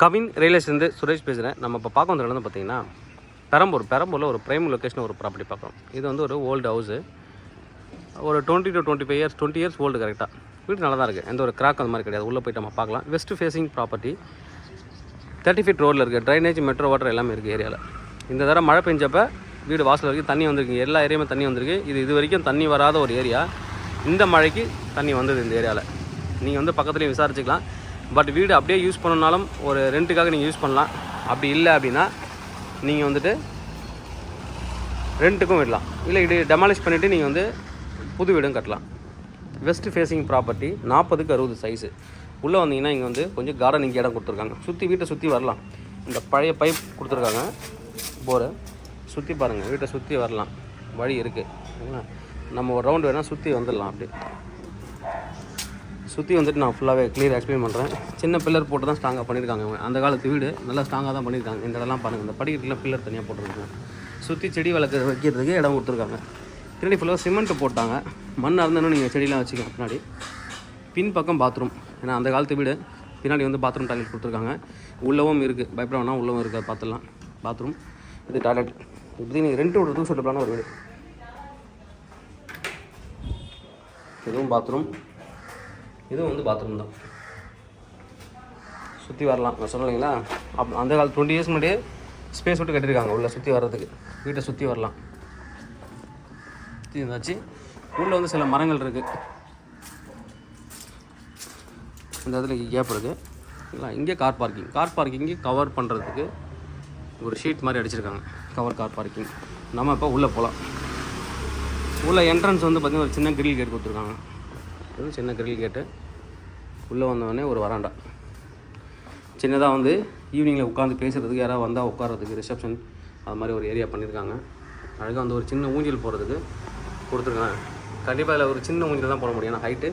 கவின் ரியலேஷன்லேருந்து சுரேஷ் பேசுகிறேன் நம்ம இப்போ பார்க்க வந்து பார்த்தீங்கன்னா பெரம்பூர். பெரம்பூரில் ஒரு ப்ரைம் லொக்கேஷன் ஒரு ப்ராப்பர்ட்டி பார்க்குறோம். இது வந்து ஒரு ஓல்டு ஹவுஸு ஒரு twenty to twenty five years twenty years old கரெக்டாக வீடு நல்லா தான் இருக்குது எந்த ஒரு கிராக் அந்த மாதிரி கிடையாது. உள்ளே போய்ட்டு நம்ம பார்க்கலாம். West facing property thirty feet ரோடில் இருக்குது ட்ரைனேஜ் மெட்ரோ வாட்டர் எல்லாமே இருக்குது ஏரியாவில் இந்த தடவை மழை பெஞ்சப்போ வீடு வாசல் வரைக்கும் தண்ணி வந்திருக்கு. எல்லா ஏரியாவுமே தண்ணி வந்திருக்கு. இது இது வரைக்கும் தண்ணி வராத ஒரு ஏரியா இந்த மழைக்கு தண்ணி வந்தது இந்த ஏரியாவில் நீங்கள் வந்து பக்கத்துலேயும் விசாரிச்சுக்கலாம். பட் வீடு அப்படியே யூஸ் பண்ணனாலும் ஒரு ரெண்ட்டுக்காக நீங்கள் யூஸ் பண்ணலாம். அப்படி இல்லை அப்படின்னா நீங்கள் வந்துட்டு ரெண்ட்டுக்கும் விடலாம். இல்லை இது டெமாலிஷ் பண்ணிவிட்டு நீங்கள் வந்து புது வீடும் கட்டலாம். வெஸ்ட் ஃபேஸிங் ப்ராப்பர்ட்டி நாற்பதுக்கு அறுபது சைஸு உள்ளே வந்தீங்கன்னா இங்கே வந்து கொஞ்சம் கார்டனிங் இடம் கொடுத்துருக்காங்க. சுற்றி வீட்டை சுற்றி வரலாம். இந்த பழைய பைப் கொடுத்துருக்காங்க. போரு. சுற்றி பாருங்கள் வீட்டை சுற்றி வரலாம். வழி இருக்குது நம்ம ஒரு ரவுண்டு வேணால் சுற்றி வந்துடலாம் அப்படி சுற்றி வந்துட்டு நான் ஃபுல்லாகவே க்ளியர் எக்ஸ்பிளைன் பண்ணுறேன் சின்ன பில்லர் போட்டு தான் ஸ்ட்ராங்காக பண்ணியிருக்காங்க அவங்க அந்த காலத்து வீடு நல்லா ஸ்ட்ராங்காக தான் பண்ணியிருக்காங்க இந்த இடம்லாம் பாருங்கள் இந்த படிக்கட்டில் பில்லர் தனியாக போட்டிருக்காங்க. சுற்றி செடி வளர்க்க வைக்கிறதுக்கு இடம் கொடுத்துருக்காங்க. பின்னாடி ஃபுல்லாக சிமெண்ட் போட்டாங்க. மண்ணாக இருந்தாலும் நீங்கள் செடியெலாம் வச்சுக்கலாம் பின்னாடி. பின் பக்கம் பாத்ரூம் ஏன்னா அந்த காலத்து வீடு பின்னாடி வந்து பாத்ரூம் டாய்லெட் கொடுத்துருக்காங்க. உள்ளவும் இருக்குது பயப்பட வேணாம் உள்ளவும் இருக்குது. அதை பார்த்துடலாம் பாத்ரூம் இது டாய்லெட் இப்படி நீங்கள் ரெண்ட் விடுறதுக்கு சொல்லப்படான ஒரு வீடு. இதுவும் பாத்ரூம் இதுவும் வந்து பாத்ரூம் தான். சுற்றி வரலாம். நான் சொன்னேன் இல்லைங்களா? அப் அந்த காலத்து டுவெண்ட்டி இயர்ஸ் முன்னாடியே ஸ்பேஸ் விட்டு கட்டியிருக்காங்க. உள்ளே சுற்றி வர்றதுக்கு. வீட்டை சுற்றி வரலாம். சுற்றி இருந்தாச்சு உள்ளே வந்து சில மரங்கள் இருக்குது இந்த இடத்துல கேப் இருக்குது இல்லை இங்கே கார் பார்க்கிங் கார் பார்க்கிங்கு கவர் பண்ணுறதுக்கு ஒரு ஷீட் மாதிரி அடிச்சிருக்காங்க. கவர் கார் பார்க்கிங் நம்ம இப்போ உள்ளே போகலாம் உள்ள என்ட்ரன்ஸ் வந்து பார்த்திங்கன்னா ஒரு சின்ன கிரில் கேட் கொடுத்துருக்காங்க. இருக்குது சின்ன கிரில் கேட்டு உள்ளே வந்தோடனே ஒரு வராண்டா. சின்னதாக வந்து ஈவினிங்கில் உட்காந்து பேசுகிறதுக்கு யாராவது வந்தால் உட்காரத்துக்கு ரிசப்ஷன் அது மாதிரி ஒரு ஏரியா பண்ணியிருக்காங்க அழகாக வந்து ஒரு சின்ன ஊஞ்சல் போகிறதுக்கு கொடுத்துருக்காங்க. கண்டிப்பாக அதில் ஒரு சின்ன ஊஞ்சல் தான் போட முடியும். ஏன்னா ஹைட்டு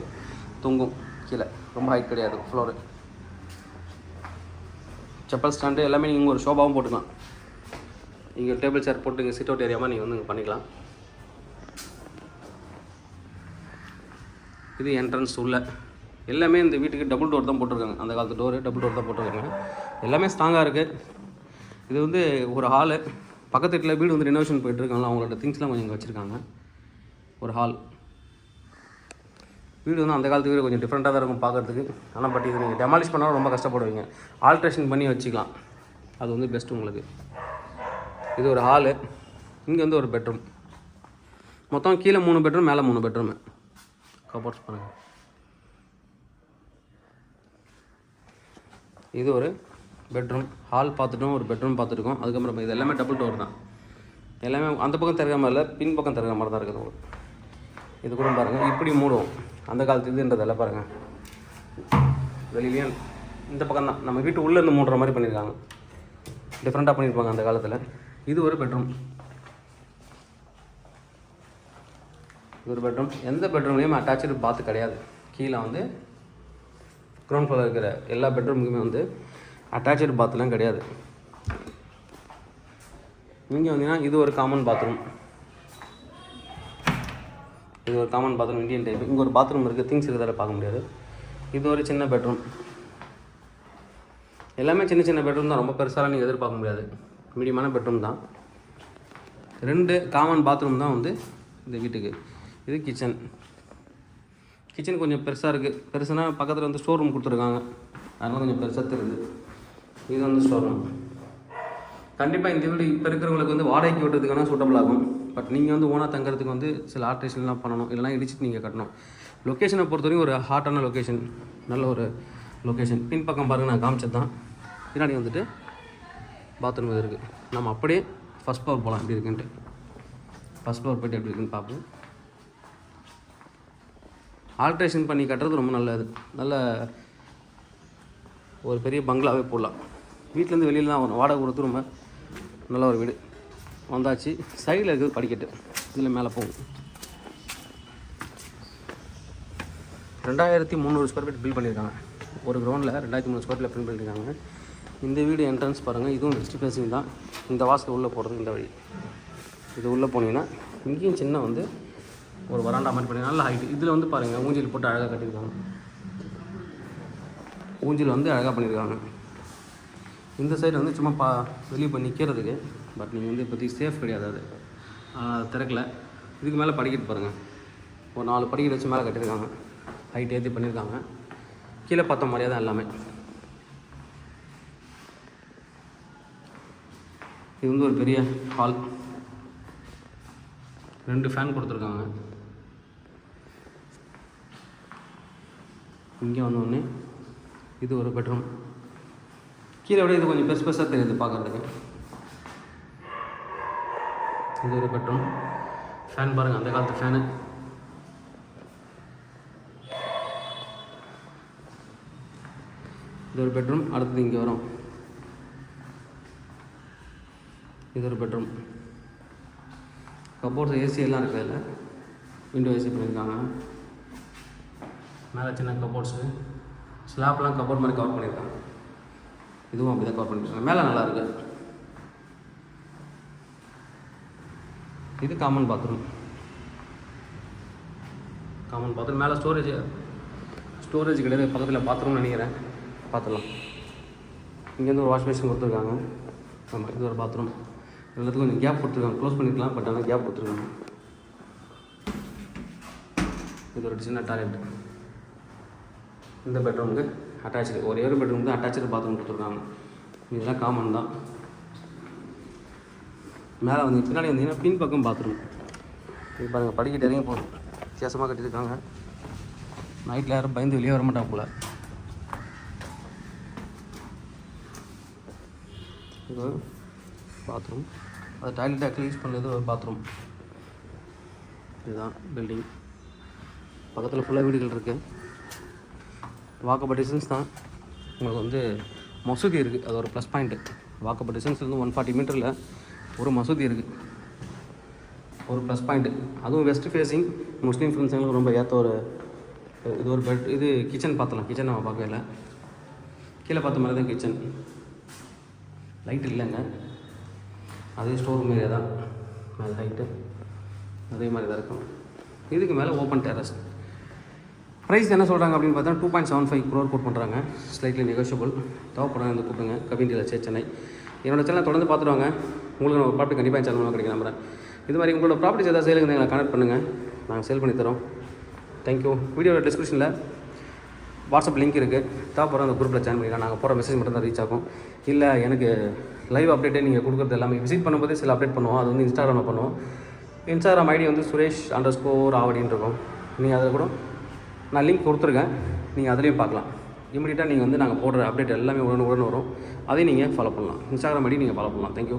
தொங்கும். கீழே. ரொம்ப ஹைட் கிடையாது. ஃப்ளோரு செப்பல் ஸ்டாண்டு எல்லாமே நீங்கள் ஒரு ஷோபாவும் போட்டுக்கலாம். இங்கே டேபிள் சேர் போட்டு இங்கே சிட் அவுட் ஏரியாமல் நீங்கள் வந்து இங்கே பண்ணிக்கலாம். இது என்ட்ரன்ஸ் உள்ள. எல்லாமே இந்த வீட்டுக்கு டபுள் டோர் தான் போட்டிருக்காங்க. அந்த காலத்து டோரு டபுள் டோர் தான் போட்டிருக்காங்க. எல்லாமே ஸ்ட்ராங்காக இருக்குது இது வந்து ஒரு ஹாலு பக்கத்து வீட்டில் வீடு வந்து ரினோவேஷன் போயிட்டுருக்காங்களா அவங்களோட திங்ஸ்லாம் கொஞ்சம் இங்கே வச்சுருக்காங்க. ஒரு ஹால் வீடு வந்து அந்த காலத்து வீடு கொஞ்சம் டிஃப்ரெண்ட்டாக தான் இருக்கும் பார்க்குறதுக்கு ஆனால் பட் இது நீங்கள் டெமாலிஷ் பண்ணாலும் ரொம்ப கஷ்டப்படுவீங்க. ஆல்ட்ரேஷன் பண்ணி வச்சுக்கலாம். அது வந்து பெஸ்ட் உங்களுக்கு. இது ஒரு ஹாலு இங்கே வந்து ஒரு பெட்ரூம் மொத்தம் கீழே மூணு பெட்ரூம் மேலே மூணு பெட்ரூமு கபோர்ட்ஸ் பண்ணுங்கள் இது ஒரு பெட்ரூம். ஹால் பார்த்துட்டோம் ஒரு பெட்ரூம் பார்த்துருக்கோம். அதுக்கப்புறம் இது எல்லாமே டபுள் டோர் தான். எல்லாமே அந்த பக்கம் திறக்கிற மாதிரி இல்லை பின் பக்கம் திறக்கிற மாதிரி தான் இருக்குது உங்களுக்கு. இது கூட பாருங்கள் இப்படி மூடுவோம். அந்த காலத்து இதுன்றதெல்லாம் பாருங்கள் வெளியிலேயும் இந்த பக்கம் தான். நம்ம வீட்டு உள்ளே இருந்து மூடுற மாதிரி பண்ணியிருக்காங்க. டிஃப்ரெண்ட்டாக பண்ணியிருப்பாங்க அந்த காலத்தில். இது ஒரு பெட்ரூம். இது ஒரு பெட்ரூம் எந்த பெட்ரூம்லேயும் அட்டாச்சு பாத் கிடையாது. கீழே வந்து கிரவுண்ட் ஃபுல்லாக இருக்கிற எல்லா பெட்ரூமுக்குமே வந்து அட்டாச்சு பாத்லாம் கிடையாது. இங்கே வந்தீங்கன்னா இது ஒரு காமன் பாத்ரூம் இது ஒரு காமன் பாத்ரூம் இந்தியன் டைப் இங்கே ஒரு பாத்ரூம் இருக்குது திங்ஸ் இருக்கிறதால பார்க்க முடியாது. இது ஒரு சின்ன பெட்ரூம் எல்லாமே சின்ன சின்ன பெட்ரூம் தான். ரொம்ப பெருசாலாம் நீங்கள் எதிர்பார்க்க முடியாது. மீடியமான பெட்ரூம் தான். ரெண்டு காமன் பாத்ரூம் தான் வந்து இந்த வீட்டுக்கு. இது கிச்சன் கிச்சன் கொஞ்சம் பெருசாக இருக்குது பெருசுனா பக்கத்தில் வந்து ஸ்டோர் ரூம் கொடுத்துருக்காங்க. அதனால் கொஞ்சம் பெருசாக தெரியுது. இது வந்து ஸ்டோர் ரூம் கண்டிப்பாக இந்த வீடு இப்போ இருக்கிறவங்களுக்கு வந்து வாடகைக்கு விட்டுறதுக்கான சூட்டபிள் ஆகும். பட் நீங்கள் வந்து ஓனாக தங்குறதுக்கு வந்து சில ஆல்ட்ரேஷன்லாம் பண்ணணும். இல்லைனா இடிச்சுட்டு நீங்கள் கட்டணும். லொக்கேஷனை பொறுத்தவரைக்கும் ஒரு ஹாட்டான லொக்கேஷன் நல்ல ஒரு லொக்கேஷன் பின்பக்கம் பாருங்கள் நான் காமிச்சது தான். பின்னாடி வந்துட்டு பாத்ரூம் இருக்குது நம்ம அப்படியே ஃபஸ்ட் ஃப்ளோர் போகலாம் எப்படி இருக்குன்ட்டு. ஃபஸ்ட் ஃப்ளோர் போய்ட்டு எப்படி இருக்குன்னு பார்ப்போம். ஆல்ட்ரேஷன் பண்ணி கட்டுறது ரொம்ப நல்லது. நல்ல ஒரு பெரிய பங்களாவே போடலாம். வீட்டிலேருந்து வெளியில் தான் வரும். வாடகை கொடுத்து ரொம்ப நல்ல ஒரு வீடு. வந்தாச்சு. சைடில் இருக்குது படிக்கட்டு. இதில் மேலே போகும். ரெண்டாயிரத்தி முந்நூறு ஸ்கொயர் ஃபீட் பில் பண்ணியிருக்காங்க. ஒரு கிரௌண்டில் ரெண்டாயிரத்தி மூணு ஸ்கொயர் ஃபீட்டில் பில் பண்ணியிருக்காங்க. இந்த வீடு என்ட்ரன்ஸ் பாருங்கள் இதுவும் வெஸ்ட் ஃபேஸிங் தான். இந்த வாசல் உள்ளே போகிறது இந்த வழி. இது உள்ளே போனீங்கன்னா இங்கேயும் சின்ன வந்து ஒரு வராண்டா மாதிரி பண்ணி நல்ல ஹைட் இதில் வந்து பாருங்கள் ஊஞ்சல் போட்டு அழகாக கட்டியிருக்காங்க. ஊஞ்சல் வந்து அழகாக பண்ணியிருக்காங்க. இந்த சைடு வந்து சும்மா பா வெளியே போய் நிற்கிறதுக்கு பட் நீங்கள் வந்து இப்போதைக்கு சேஃப் கிடையாது அது. திறக்கல. இதுக்கு மேலே படிக்கிட்டு பாருங்கள் ஒரு நாலு படிக்கிட்டு வச்சு மேலே கட்டியிருக்காங்க. ஹைட் ஏற்றி பண்ணியிருக்காங்க. கீழே பார்த்த மாதிரியே தான் எல்லாமே. இது வந்து ஒரு பெரிய ஹால் ரெண்டு ஃபேன் கொடுத்துருக்காங்க. இங்கே வந்தோடனே இது ஒரு பெட்ரூம் கீழே விட இது கொஞ்சம் பெருசு பெருசாக தெரியுது பார்க்குறதுக்கு. இது ஒரு பெட்ரூம் ஃபேன் பாருங்கள் அந்த காலத்து ஃபேனு இது ஒரு பெட்ரூம் அடுத்தது இங்கே வரும். இது ஒரு பெட்ரூம் கபோர்ட்ஸ் ஏசி எல்லாம் இருக்குது இல்லை விண்டோ ஏசி பண்ணியிருக்காங்க. மேலே சின்ன கபோர்ட்ஸு. ஸ்லாப்லாம் கபோர்ட் மாதிரி கவர் பண்ணியிருக்காங்க. இதுவும் அப்படி தான் கவர் பண்ணியிருக்காங்க மேலே நல்லா இருக்குது இது காமன் பாத்ரூம் காமன் பாத்ரூம் மேலே ஸ்டோரேஜ் ஸ்டோரேஜ் கிடையாது. பக்கத்தில் பாத்ரூம்னு நினைக்கிறேன். பார்த்துடலாம். இங்கேருந்து ஒரு வாஷ் மிஷின் கொடுத்துருக்காங்க. ஆமாம் இது ஒரு பாத்ரூம் எல்லாத்துக்கும் கொஞ்சம் கேப் கொடுத்துருக்காங்க. க்ளோஸ் பண்ணிக்கலாம் பட் ஆனால் கேப் கொடுத்துருக்காங்க. இது ஒரு சின்ன டாய்லெட் இந்த பெட்ரூமுக்கு அட்டாச்சு ஒரே ஒரு பெட்ரூமுக்கு அட்டாச்சு பாத்ரூம் கொடுத்துருக்காங்க. இதெல்லாம் காமன் தான். மேலே வந்து பின்னாடி வந்தீங்கன்னா பின் பக்கம் பாத்ரூம் இது பாருங்கள் படிக்கிட்டு இறங்கி போதும் வித்தியாசமாக கட்டியிருக்காங்க. நைட்டில் யாரும் பயந்து வெளியே வர மாட்டாங்க போல். இது பாத்ரூம் அது டாய்லெட் ஆக்சுவலி யூஸ் பண்ணது ஒரு பாத்ரூம் இதுதான் பில்டிங் பக்கத்தில் ஃபுல்லாக வீடுகள் இருக்குது வாக்கபட் டிஸ்டன்ஸ் தான். உங்களுக்கு வந்து மசூதி இருக்குது அது ஒரு ப்ளஸ் பாயிண்ட்டு வாக்கபட் டிஸ்டன்ஸ் வந்து ஒன் ஃபார்ட்டி மீட்டரில் ஒரு மசூதி இருக்குது ஒரு ப்ளஸ் பாயிண்ட்டு அதுவும் வெஸ்ட் ஃபேஸிங் முஸ்லீம் ஃப்ரெண்ட்ஸுங்களுக்கு ரொம்ப ஏற்ற ஒரு இது ஒரு பெட் இது கிச்சன் பார்த்தலாம் கிச்சன் நம்ம பார்க்கவே இல்லை. கீழே பார்த்த மாதிரி தான் கிச்சன் லைட் இல்லைங்க. அதே ஸ்டோர் ஏரியா தான். மேலே லைட்டு அதே மாதிரி தான் இருக்கும். இதுக்கு மேலே ஓப்பன் டெரஸ் ப்ரைஸ் என்ன சொல்கிறாங்க அப்படின்னு பார்த்தா two point seven five crore quote பண்ணுறாங்க ஸ்லைட்லி நெகோஷியபிள் தேவைப்படுறாங்க வந்து கூப்பிடுங்க. கவின் டீலர் சென்னை. என்னோட சேனல் தொடர்ந்து பார்த்துருவாங்க உங்களுக்கு நான் ஒரு ப்ராப்பர்ட்டி கண்டிப்பாக சேனல் மூலம் கிடைக்கும் நம்புறேன். இது மாதிரி உங்களோட ப்ராப்பர்ட்டிஸ் ஏதாவது சேலுங்க எங்களை கனெக்ட் பண்ணுங்கள் நாங்கள் சேல் பண்ணி தரோம். தேங்க்யூ வீடியோட டிஸ்கிரிப்ஷனில் வாட்ஸ்அப் லிங்க் இருக்குது தேவைப்படுற அந்த குரூப்பில் ஜாயின் பண்ணிக்கலாம் நாங்கள் போகிற மெசேஜ் மட்டும் தான் ரீச் ஆகும். இல்லை எனக்கு லைவ் அப்டேட்டே நீங்கள் கொடுக்குறது எல்லாமே விசிட் பண்ணும்போது சில அப்டேட் பண்ணுவோம். அது வந்து இன்ஸ்டாகிராமில் பண்ணுவோம். இன்ஸ்டாகிராம் ஐடி வந்து சுரேஷ் அண்டர் ஸ்கோர் ஆவடின்னு இருக்கும். நீங்கள் அதில் கூட நான் லிங்க் கொடுத்துருக்கேன். நீங்கள் அதுலேயும் பார்க்கலாம். இமீடியட்டாக நீங்கள் வந்து நாங்கள் போடுற அப்டேட் எல்லாமே உடனே உடனே வரும். அதையும் நீங்கள் ஃபாலோ பண்ணலாம். இன்ஸ்டாகிராம் ஐடி நீங்கள் ஃபாலோ பண்ணலாம். Thank you